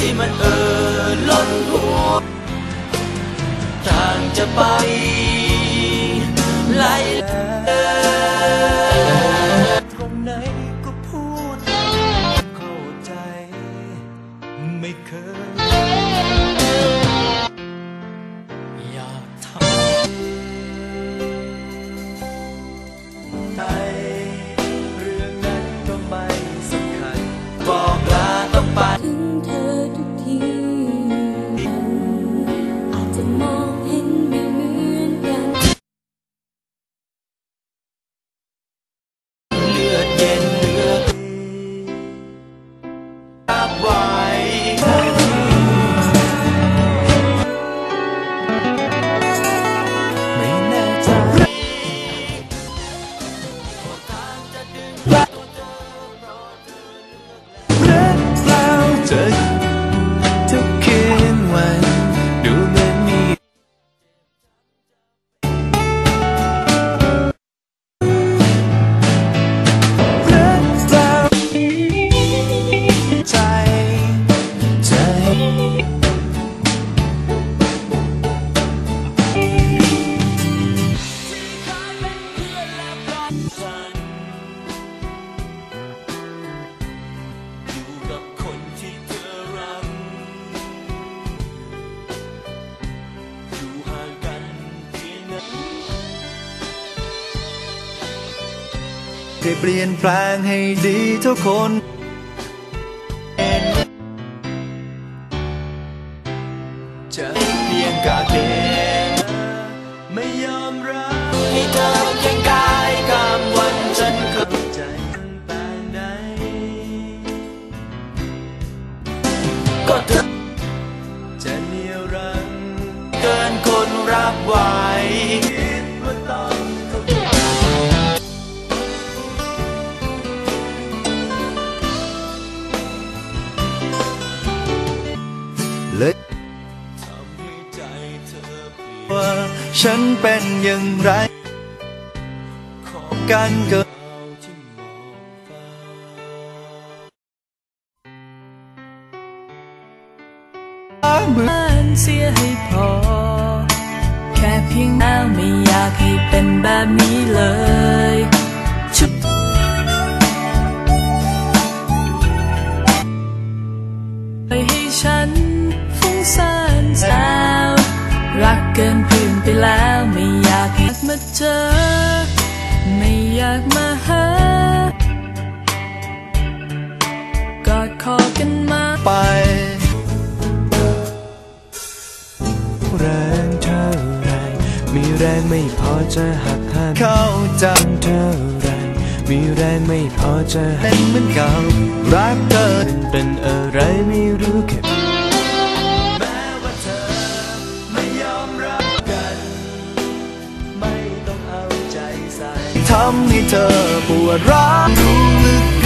ที่มันเอ่อล้นหัวทางจะไปไหลตรงไหนก็พูด เข้าใจไม่เคย อยากทำใจเรื่องนั้นก็ไม่สำคัญ บอกลาต้องไป ได้เปลี่ยนแปลงให้ดีทุกคนจะเพียงกาเดนไม่ยอมรับให้เธอเคียงกายข้ามวันฉันเข้าใจแต่ไหนก็เธอจะเหนียวรังเกินคนรับไหว ฉันเป็นอย่างไรของการเกิดเมื่อนเสียให้พอ แค่เพียงแล้วไม่อยากให้เป็นแบบนี้เลย แล้วไม่อยากให้มาเจอ ไม่อยากมาหากอดคอกันมาไป แรงเท่าไร มีแรงไม่พอจะหักห้ามเข้าจังเท่าไร มีแรงไม่พอจะเป็นเหมือนเก่ารักเธอเป็นเป็นอะไรไม่รู้แค่ ทำให้เธอปวดร้าว